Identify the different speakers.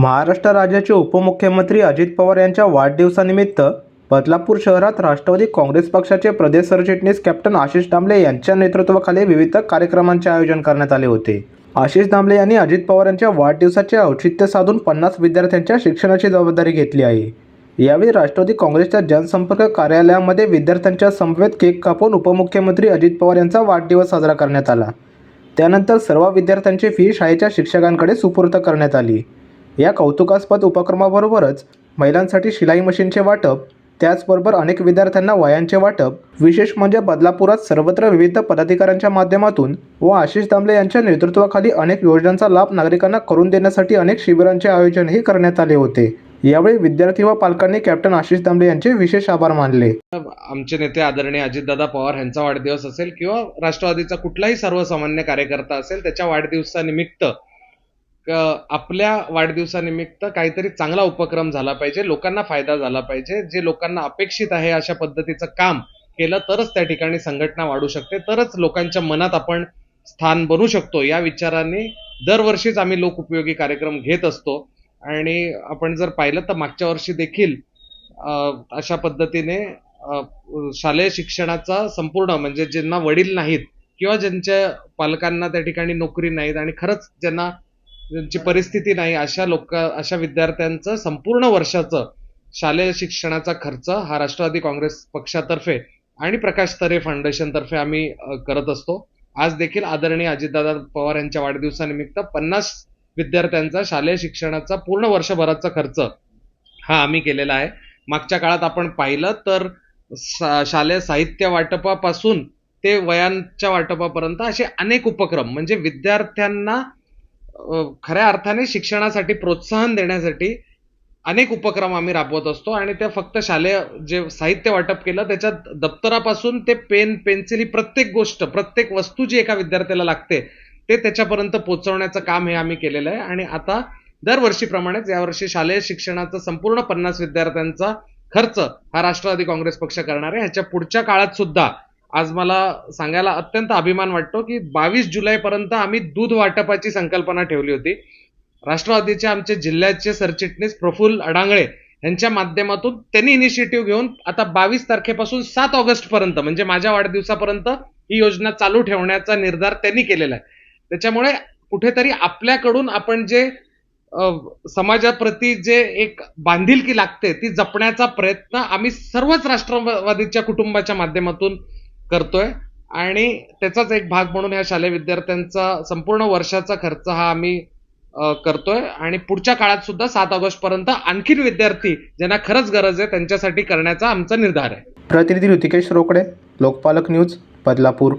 Speaker 1: महाराष्ट्र राज्याचे उपमुख्यमंत्री अजित पवार यांच्या वाढदिवसानिमित्त बदलापूर शहरात राष्ट्रवादी काँग्रेस पक्षाचे प्रदेश सरचिटणीस कॅप्टन आशिष दामले यांच्या नेतृत्वाखाली विविध कार्यक्रमांचे आयोजन करण्यात आले होते. आशिष दामले यांनी अजित पवार यांच्या वाढदिवसाचे औचित्य साधून पन्नास विद्यार्थ्यांच्या शिक्षणाची जबाबदारी घेतली आहे. यावेळी राष्ट्रवादी काँग्रेसच्या जनसंपर्क कार्यालयामध्ये विद्यार्थ्यांच्या समवेत केक कापून उपमुख्यमंत्री अजित पवार यांचा वाढदिवस साजरा करण्यात आला. त्यानंतर सर्व विद्यार्थ्यांची फी शाळेच्या शिक्षकांकडे सुपूर्द करण्यात आली. या कौतुकास्पद उपक्रमाबरोबरच महिलांसाठी शिलाई मशीनचे वाटप त्याचबरोबर अनेक विद्यार्थ्यांना वयांचे वाटप विशेष म्हणजे बदलापुरात सर्वत्र विविध पदाधिकाऱ्यांच्या माध्यमातून व आशिष दामले यांच्या नेतृत्वाखाली अनेक योजनांचा लाभ नागरिकांना करून देण्यासाठी अनेक शिबिरांचे आयोजनही करण्यात आले होते. यावेळी विद्यार्थी व पालकांनी कॅप्टन आशिष दामले यांचे विशेष आभार मानले.
Speaker 2: आमचे नेते आदरणीय अजितदादा पवार यांचा वाढदिवस असेल किंवा राष्ट्रवादीचा कुठलाही सर्वसामान्य कार्यकर्ता असेल त्याच्या वाढदिवसानिमित्त आपल्या वाढदिवसानिमित्त काहीतरी चांगला उपक्रम झाला पाहिजे लोकांना फायदा झाला पाहिजे जे लोकांना अपेक्षित आहे अशा पद्धतीचं काम केलं तरच त्या ठिकाणी संघटना वाढू शकते तरच लोकांच्या मनात आपण स्थान बनू शकतो. या विचाराने दरवर्षीच आम्ही लोक उपयोगी कार्यक्रम घेत असतो. आणि आपण जर पाहिलं तर मागच्या वर्षी देखील अशा पद्धतीने शालेय शिक्षणाचा संपूर्ण म्हणजे ज्यांना वडील नाहीत किंवा ज्यांच्या पालकांना त्या ठिकाणी नोकरी नाहीत आणि खरंच ज्यांना ज्यांची परिस्थिती नाही अशा लोक अशा विद्यार्थ्यांचं संपूर्ण वर्षाचं शालेय शिक्षणाचा खर्च हा राष्ट्रवादी काँग्रेस पक्षातर्फे आणि प्रकाश तरे फाउंडेशनतर्फे आम्ही करत असतो. आज देखील आदरणीय अजितदादा पवार यांच्या वाढदिवसानिमित्त पन्नास विद्यार्थ्यांचा शालेय शिक्षणाचा पूर्ण वर्षभराचा खर्च हा आम्ही केलेला आहे. मागच्या काळात आपण पाहिलं तर शालेय साहित्य वाटपापासून ते वयांच्या वाटपापर्यंत असे अनेक उपक्रम म्हणजे विद्यार्थ्यांना खऱ्या अर्थाने शिक्षणासाठी प्रोत्साहन देण्यासाठी अनेक उपक्रम आम्ही राबवत असतो आणि ते फक्त शालेय जे साहित्य वाटप केलं त्याच्यात दप्तरापासून ते पेन पेन्सिल ही प्रत्येक गोष्ट प्रत्येक वस्तू जी एका विद्यार्थ्याला लागते ते त्याच्यापर्यंत पोहोचवण्याचं काम हे आम्ही केलेलं आहे. आणि आता दरवर्षीप्रमाणेच यावर्षी शालेय शिक्षणाचा संपूर्ण पन्नास विद्यार्थ्यांचा खर्च हा राष्ट्रवादी काँग्रेस पक्ष करणार आहे. ह्याच्या पुढच्या काळात सुद्धा आज मला सांगायला अत्यंत अभिमान वाटतो की बावीस जुलैपर्यंत आम्ही दूध वाटपाची संकल्पना ठेवली होती. राष्ट्रवादीचे आमचे जिल्ह्याचे सरचिटणीस प्रफुल्ल अडांगळे यांच्या माध्यमातून त्यांनी इनिशिएटिव्ह घेऊन आता बावीस तारखेपासून सात ऑगस्ट पर्यंत म्हणजे माझ्या वाढदिवसापर्यंत ही योजना चालू ठेवण्याचा निर्धार त्यांनी केलेला आहे. त्याच्यामुळे कुठेतरी आपल्याकडून आपण जे समाजाप्रती जे एक बांधिलकी लागते ती जपण्याचा प्रयत्न आम्ही सर्वच राष्ट्रवादीच्या कुटुंबाच्या माध्यमातून करतोय. आणि त्याचाच एक भाग म्हणून ह्या शालेय विद्यार्थ्यांचा संपूर्ण वर्षाचा खर्च हा आम्ही करतोय. आणि पुढच्या काळात सुद्धा सात ऑगस्ट पर्यंत आणखीन विद्यार्थी ज्यांना खरंच गरज आहे त्यांच्यासाठी करण्याचा आमचा निर्धार आहे.
Speaker 1: प्रतिनिधी ऋतिकेश रोकडे लोकपालक न्यूज बदलापूर.